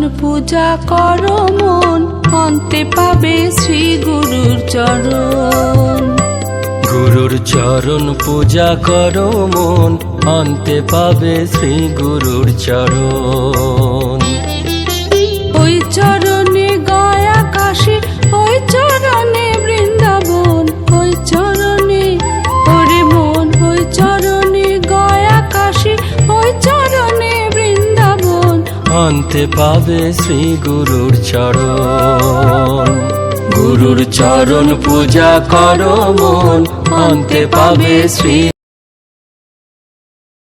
মন, পূজা কর মন, অন্তে পাবে শ্রী গুরুর চরণ। গুরুর চরণ, পূজা কর মন, অন্তে পাবে শ্রী গুরুর চরণ। অন্তে পাবে শ্রী গুরুর চরণ। গুরুর চরণ পূজা করো মন অন্তে পাবে শ্রী